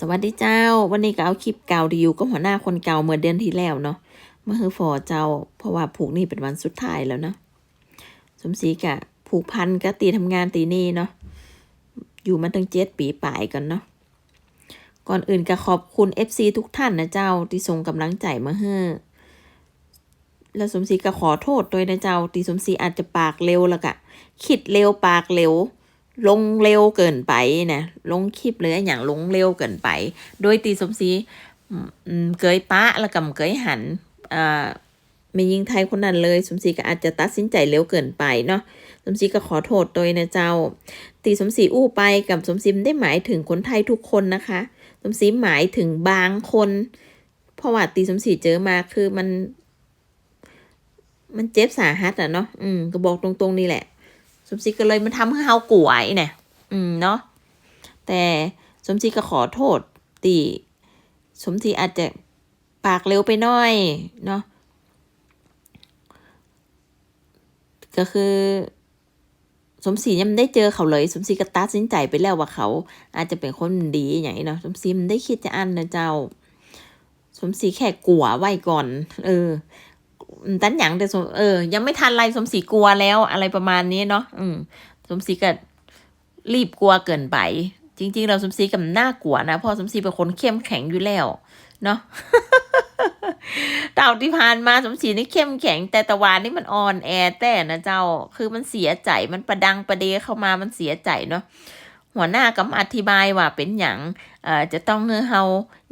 สวัสดีเจ้า วันนี้ก็เอาคลิปเก่าที่อยู่กับหัวหน้าคนเก่าเมื่อเดือนที่แล้วเนาะเมื่อคือฟอเจ้า เพราะว่าผูกนี่เป็นวันสุดท้ายแล้วเนาะสมศรีกะผูกพันก็ตีทำงานตีนี่เนาะอยู่มาตั้งเจ็ดปีป่ายกันเนาะก่อนอื่นก็ขอบคุณ FC ทุกท่านนะเจ้าที่ส่งกำลังใจมาให้แล้วสมศรีก็ขอโทษด้วยนะเจ้าที่สมศรีอาจจะปากเร็วแล้วกะคิดเร็วปากเร็ว ลงเร็วเกินไปนะลงคลิปเลยออย่างลงเร็วเกินไป โดยตีสมศรีเกยปะแล้วกับเกยหันอ่าไม่ยิงไทยคนนั้นเลย สมศรีก็อาจจะตัดสินใจเร็วเกินไปเนาะสมศรีก็ขอโทษโดยนะเจ้า ตีสมศรีอู้ไปกับสมศรีไม่ได้หมายถึงคนไทยทุกคนนะคะ สมศรีหมายถึงบางคน เพราะว่าตีสมศรีเจอมาคือมัน มันเจ็บสาหัสอะเนาะอืมก็บอกตรงๆนี่แหละ สมศรีก็เลยมันทำให้เฮากลัวไอ้เนี่ยอืมเนาะแต่สมศรีก็ขอโทษตีสมศรีอาจจะปากเร็วไปหน่อยเนาะก็คือสมศรียังไม่ได้เจอเขาเลย สมศรีก็ตัดสินใจไปแล้วว่าเขา อาจจะเป็นคนดีอย่างนี้เนาะสมศรีมันได้คิดจะอันนะเจ้า สมศรีแค่กลัวไว้ก่อน เออ ตันหยังแต่สมเออ ยังไม่ทันไรสมศรีกลัวแล้วอะไรประมาณนี้เนาะอืม สมศรีก็รีบกลัวเกินไป จริง ๆ เราสมศรีกับน่ากลัวนะเพราะสมศรีเป็นคนเข้มแข็งอยู่แล้ว เนาะเต่าที่ผ่านมาสมศรีนี่เข้มแข็ง แต่ตะวันนี่มันอ่อนแอแต่นะเจ้า คือมันเสียใจมันประดังประเดเข้ามามันเสียใจเนาะหัวหน้าก็มาอธิบายว่าเป็นอย่างเอ่อจะต้องเงือเฮา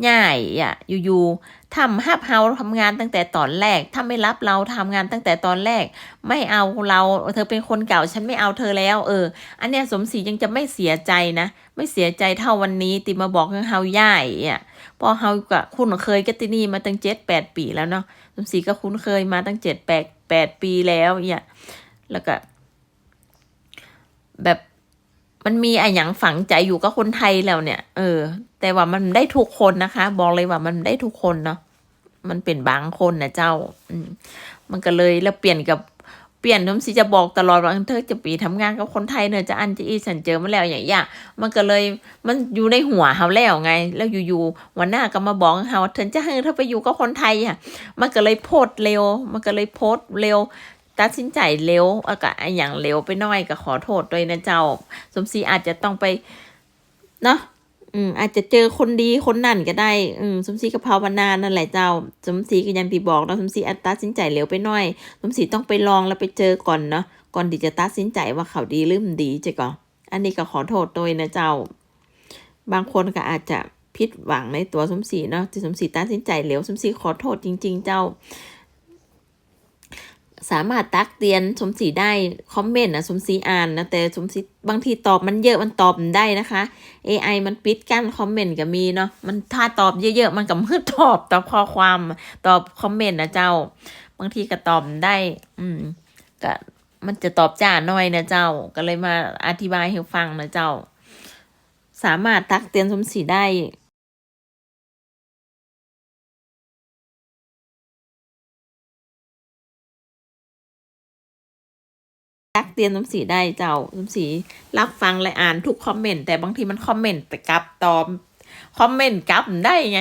ง่ายอะอยู่ๆ ทำฮับเฮาทำงานตั้งแต่ตอนแรก ถ้าไม่รับเราทำงานตั้งแต่ตอนแรก ไม่เอาเรา เธอเป็นคนเก่าฉันไม่เอาเธอแล้ว เออ อันเนี้ยสมศรียังจะไม่เสียใจนะ ไม่เสียใจเท่าวันนี้ติมาบอกเฮาย่ายอะพอเฮากับคุ้นเคยกับที่นี่มาตั้งเจ็ดแปดปีแล้วเนาะ สมศรีก็คุ้นเคยมาตั้งเจ็ดแปดแปดปีแล้วเนี่ยแล้วก็แบบมันมีอะไรอย่างฝังใจอยู่กับคนไทยแล้วเนี่ย เออ แต่ว่ามันได้ทุกคนนะคะ บอกเลยว่ามันได้ทุกคนเนาะ มันเป็นบางคนนะเจ้า อืมมันก็เลยแล้วเปลี่ยนกับเปลี่ยนน้ำสีจะบอกตลอดว่าเธอจะปีทำงานกับคนไทยเนอะจะอันจะอีฉันเจอมาแล้วอย่างเงี้ยมันก็เลยมันอยู่ในหัวเขาแล้วไง แล้วอยู่ๆวันหน้าก็มาบอกเขาเธอจะให้เธอไปอยู่กับคนไทยอะ มันก็เลยโพสต์เร็ว มันก็เลยโพสต์เร็วตัดสินใจเร็วอะกะอย่างเร็วไปหน่อยก็ขอโทษด้วยนะเจ้า สมศรีอาจจะต้องไปเนาะ อืมอาจจะเจอคนดีคนนั่นก็ได้ อืมสมศรีก็ภาวนานั่นแหละเจ้า สมศรีก็ยังที่บอกเนาสมศรีอาจตัดสินใจเร็วไปหน่อย สมศรีต้องไปลองแล้วไปเจอก่อนเนาะ ก่อนที่จะตัดสินใจว่าเขาดีหรือไม่ดีจะก่อนอันนี้ก็ขอโทษด้วยนะเจ้า บางคนก็อาจจะผิดหวังในตัวสมศรีเนาะที่สมศรีตัดสินใจเร็วสมศรีขอโทษจริง ๆ เจ้า สามารถตักเตือนสมศรีได้คอมเมนต์นะสมศรีอ่านนะแต่สมศรีบางทีตอบมันเยอะมันตอบได้นะคะ AI มันปิดกั้นคอมเมนต์ก็มีเนาะมันถ้าตอบเยอะๆมันก็มืดตอบตอบข้อความตอบคอมเมนต์นะเจ้า บางทีก็ตอบได้ อืมก็มันจะตอบจ้าหน่อยนะเจ้า ก็เลยมาอธิบายให้ฟังนะเจ้า สามารถตักเตือนสมศรีได้ ตักเตือนสมศรีได้เจ้าสมศรีรับฟังและอ่านทุกคอมเมนต์แต่บางทีมันคอมเมนต์แต่กลับตอบคอมเมนต์กลับได้ไง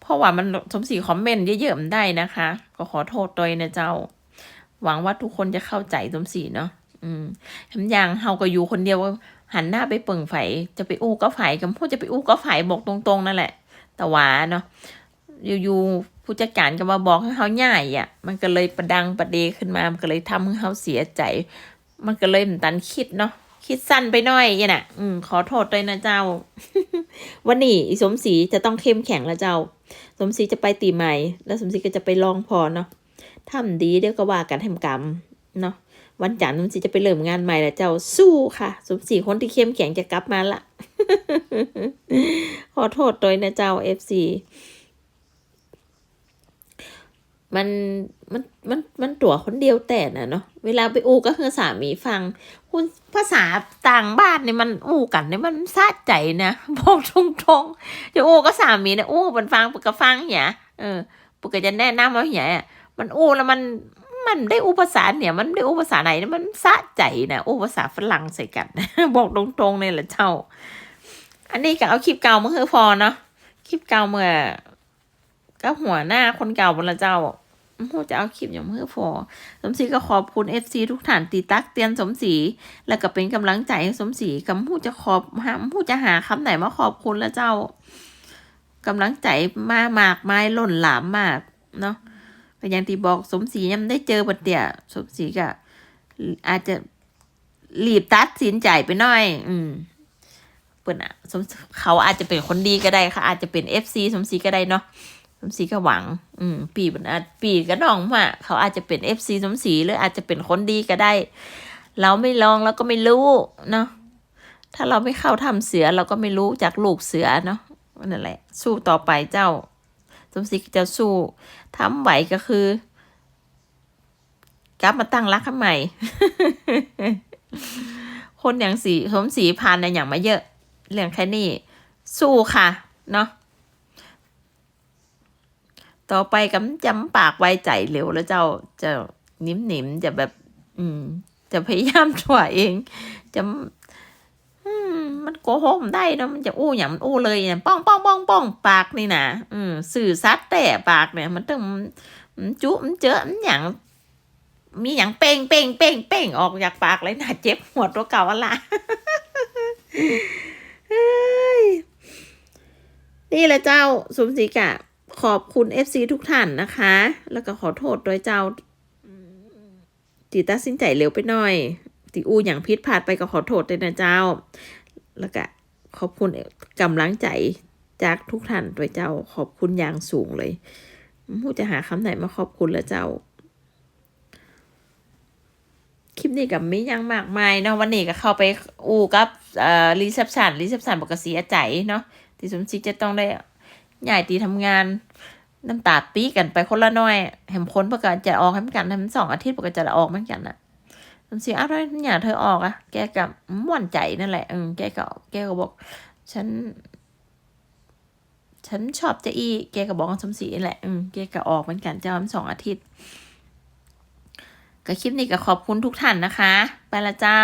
เพราะว่ามันสมศรีคอมเมนต์เยอะๆมันได้นะคะ ก็ขอโทษด้วยนะเจ้า หวังว่าทุกคนจะเข้าใจสมศรีเนาะอืมทำอย่างเฮาก็อยู่คนเดียวหันหน้าไปเปิ่งไฟจะไปอู้ก็ไฟกับพูดจะไปอู้ก็ไฟบอกตรงๆนั่นแหละ แต่ว่าเนาะอยู่ๆ ผู้จัดการก็มาบอกให้เขาง่ายอะ มันก็เลยประดังประเดขึ้นมา มันก็เลยทำให้เขาเสียใจ มันก็เลยเหมือนตันคิดเนาะ คิดสั้นไปหน่อยอย่างน่ะอืมขอโทษด้วยนะเจ้า วันนี้อีสมศรีจะต้องเข้มแข็งแล้วเจ้า สมศรีจะไปตีใหม่ แล้วสมศรีก็จะไปลองพอเนาะทำดีเดี๋ยวก็ว่ากันทำกรรมเนาะ วันจันทร์สมศรีจะไปเริ่มงานใหม่แล้วเจ้า สู้ค่ะ สมศรีคนที่เข้มแข็งจะกลับมาละ ขอโทษด้วยนะเจ้าเอฟซี มันมันมันมันตัวคนเดียวแต่น่ะเนาะเวลาไปอูก็คือสามีฟัง คุณภาษาต่างบ้านเนี่ยมันอูกันเนี่ยมันซาดใจนะบอกตรงๆจะอูก็สามีเนี่ยอูมันฟังปกกฟังอย่าเออปกกจะแนะนำว่าอย่ามันอูแล้วมันมันได้อู้ภาษาเนี่ยมันได้อู้ภาษาไหนเนี่ยมันซาใจนะอู้ภาษาฝรั่งใส่กันบอกตรงๆเนี่ยแหละเจ้า อันนี้ก็เอาคลิปเก่ามาคือพอเนาะคลิปเก่าเมื่อ ก็หัวหน้าคนเก่าบนละเจ้าพูจะเอาคลิปอย่างเมื่อพอสมศรีก็ขอบคุณเอฟซีทุกท่านตีตักเตียนสมศรีแล้วก็เป็นกำลังใจให้สมศรีกับพูดจะขอบหาพูดจะหาคำไหนมาขอบคุณละเจ้ากำลังใจมามากมายล้นหลามมากเนาะก็อย่างที่บอกสมศรียังได้เจอบัดเดียสมศรีก็อาจจะรีบตัดสินใจไปหน่อย อืมเปิ่นอะสมเขาอาจจะเป็นคนดีก็ได้ค่ะ อาจจะเป็นเอฟซีสมศรีก็ได้เนาะ สมศรีก็หวัง อืม ปีเปิ่นอาจปีก็น้องว่าเขาอาจจะเป็นเอฟซีสมศรีหรืออาจจะเป็นคนดีก็ได้ เราไม่ลองเราก็ไม่รู้เนาะถ้าเราไม่เข้าทำเสือเราก็ไม่รู้จากลูกเสือเนาะนั่นแหละ สู้ต่อไปเจ้า สมศรีจะสู้ทำไหวก็คือกลับมาตั้งรักกันใหม่ คนอย่างสีสมศรีผ่านในอย่างมาเยอะ เรื่องแค่นี้ สู้ค่ะ เนาะ ต่อไปกำจำปากไว้ใจเร็วแล้วเจ้าจะนิ่มหนิมๆจะแบบ อืม จะพยายามช่วยเอง จะมันโกหกได้นะมันจะอู้อย่างมันอู้เลยเนี่ยป้องป้องป้องป้องปากนี่นะอืมสื่อซัดแต่ปากเนี่ย มันต้องมันจุมันเจอมันอย่างมีอย่างเป้งเป้งเป้งเป้งออกจากปากเลยนะเจ็บหัวตัวเก่าอะละนี่แหละเจ้าสมศรีกะ ขอบคุณ FC ทุกท่านนะคะ แล้วก็ขอโทษโดยเจ้าตีตัดสินใจเร็วไปหน่อยตีอูอย่างพิษพลาดไปก็ขอโทษด้วยนะเจ้า แล้วก็ขอบคุณกำลังใจจากทุกท่านโดยเจ้า ขอบคุณอย่างสูงเลยมูจะหาคำไหนมาขอบคุณแล้วเจ้า คลิปนี้กับไม่ยังมากมายเนาะวันนี้ก็เข้าไปอูกับเอ่อรีเซพชันรีเซพชันบอกกเสียใจเนาะที่สมศรีจะต้องได้ ย้ายตีทำงานน้ำตาปีกันไปคนละหน้อยแหมคนประกาศจะออกให้มันกันทำสองอาทิตย์ประกาศจะออกเหมือนกันอะสมศรียอ้าวแล้วเนี่ยเธอออกอะแกกับม่วนใจนั่นแหละเออแกก็แกก็บอก ฉัน ฉันชอบเจะอี แกก็บอกกับสมศรีนั่นแหละอืมแกก็ออกเหมือนกันจะทำสองอาทิตย์ก็คลิปนี้ก็ขอบคุณทุกท่านนะคะ ไปละเจ้า